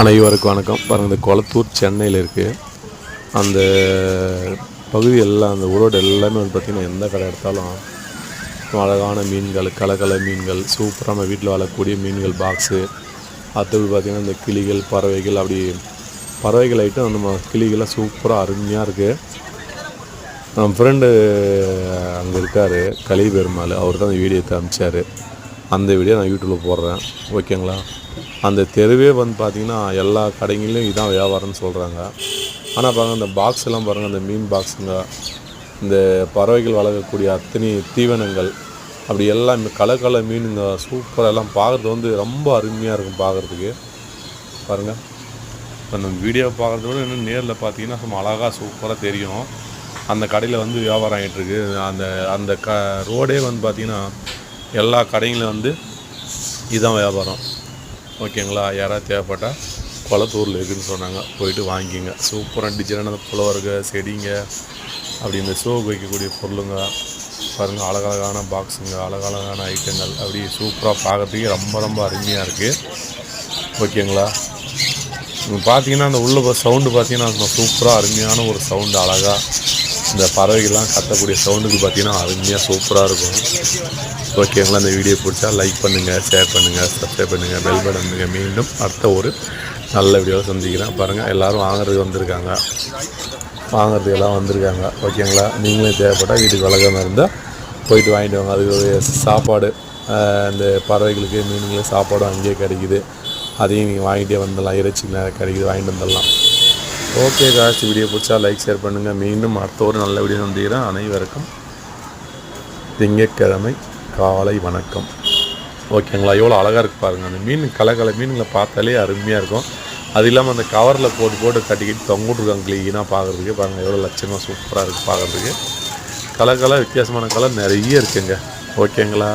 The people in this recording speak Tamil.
அனைவருக்கும் வணக்கம். பாருங்கள் இந்த கொளத்தூர் சென்னையில் இருக்குது அந்த பகுதி எல்லாம் அந்த உரோடு எல்லாமே வந்து பார்த்திங்கன்னா எந்த கடை எடுத்தாலும் அழகான மீன்கள் கலக்கலை மீன்கள் சூப்பராக நம்ம வீட்டில் வாழக்கூடிய மீன்கள் பாக்ஸு அடுத்தது பார்த்திங்கன்னா இந்த கிளிகள் பறவைகள் அப்படி பறவைகள் ஐட்டம் நம்ம கிளிகள்லாம் சூப்பராக அருமையாக இருக்குது நம்ம ஃப்ரெண்டு அங்கே இருக்கார் கலி பெருமாள் அவர் தான் அந்த வீடியோ எடுத்து அனுப்பிச்சார். அந்த வீடியோ நான் யூடியூப்பில் போடுறேன். ஓகேங்களா அந்த தெருவே வந்து பார்த்திங்கன்னா எல்லா கடைங்களையும் இதான் வியாபாரம்னு சொல்கிறாங்க ஆனால் பாருங்கள் அந்த பாக்ஸ் எல்லாம் பாருங்கள் அந்த மீன் பாக்ஸுங்க இந்த பறவைகள் வளர்க்கக்கூடிய அத்தனை தீவனங்கள் அப்படி எல்லாம் கலக்கல கலர் கலர் மீனுங்க சூப்பராக எல்லாம் பார்க்குறது வந்து ரொம்ப அருமையாக இருக்கும் பார்க்குறதுக்கு பாருங்கள் இப்போ நம்ம வீடியோ பார்க்குறத விட இன்னும் நேரில் பார்த்தீங்கன்னா சும்மா அழகாக சூப்பராக தெரியும். அந்த கடையில் வந்து வியாபாரம் ஆகிட்டுருக்கு அந்த அந்த க ரோடே வந்து பார்த்திங்கன்னா எல்லா கடைங்களும் வந்து இதுதான் வியாபாரம். ஓகேங்களா? யாராவது தேவைப்பட்டால் குளத்தூரில் இருக்குதுன்னு சொன்னாங்க. போயிட்டு வாங்கிங்க. சூப்பராக டிசைனான புலவருங்க செடிங்க அப்படி இந்த ஷோக்கு வைக்கக்கூடிய பொருளுங்க பாருங்கள் அழகழகான பாக்ஸுங்க அழகழகான ஐட்டங்கள் அப்படி சூப்பராக பார்க்கறதுக்கே ரொம்ப ரொம்ப அருமையாக இருக்குது ஓகேங்களா? இங்கே பார்த்தீங்கன்னா அந்த உள்ள சவுண்டு பார்த்தீங்கன்னா சூப்பராக அருமையான ஒரு சவுண்டு அழகாக இந்த பறவைகள்லாம் கத்தக்கூடிய சவுண்டுக்கு பார்த்தீங்கன்னா அருமையாக சூப்பராக இருக்கும். ஓகேங்களா இந்த வீடியோ பிடிச்சா லைக் பண்ணுங்கள் ஷேர் பண்ணுங்கள் சப்ஸ்கிரைப் பண்ணுங்கள் பெல் பட்டன் பண்ணுங்கள் மீண்டும் அடுத்த ஒரு நல்ல வீடியோவில் சந்திக்கிறேன். பாருங்கள் எல்லோரும் வாங்குறதுக்கு வந்திருக்காங்க. வாங்குறதுக்கு எல்லாம் வந்திருக்காங்க. ஓகேங்களா நீங்களும் தேவைப்பட்டால் வீட்டுக்கு வழக்கமாக இருந்தால் போயிட்டு வாங்கிட்டு வாங்க. அதுக்கு ஒரு சாப்பாடு இந்த பறவைகளுக்கு மீனுங்களுக்கு சாப்பாடும் அங்கேயே கிடைக்குது. அதையும் நீங்கள் வாங்கிட்டே வந்துடலாம். இறைச்சி நேரம் கிடைக்குது வாங்கிட்டு வந்துடலாம். ஓகே காசு வீடியோ பிடிச்சா லைக் ஷேர் பண்ணுங்கள் மீண்டும் அடுத்த ஒரு நல்ல வீடியோ சந்திக்கிறேன். அனைவருக்கும் திங்கட்கிழமை காலை வணக்கம். ஓகேங்களா எவ்வளோ அழகாக இருக்கு பாருங்கள் அந்த மீன் கலக்கலை மீன்களை பார்த்தாலே அருமையாக இருக்கும். அது இல்லாமல் அந்த கவரில் போட்டு போட்டு கட்டிக்கிட்டு தொங்கிட்டுருக்காங்க க்ளீனாக பார்க்குறதுக்கு பாருங்கள் எவ்வளோ லட்சமாக சூப்பராக இருக்குது பார்க்குறதுக்கு. கலர் கலர் வித்தியாசமான கலர் நிறைய இருக்குங்க. ஓகேங்களா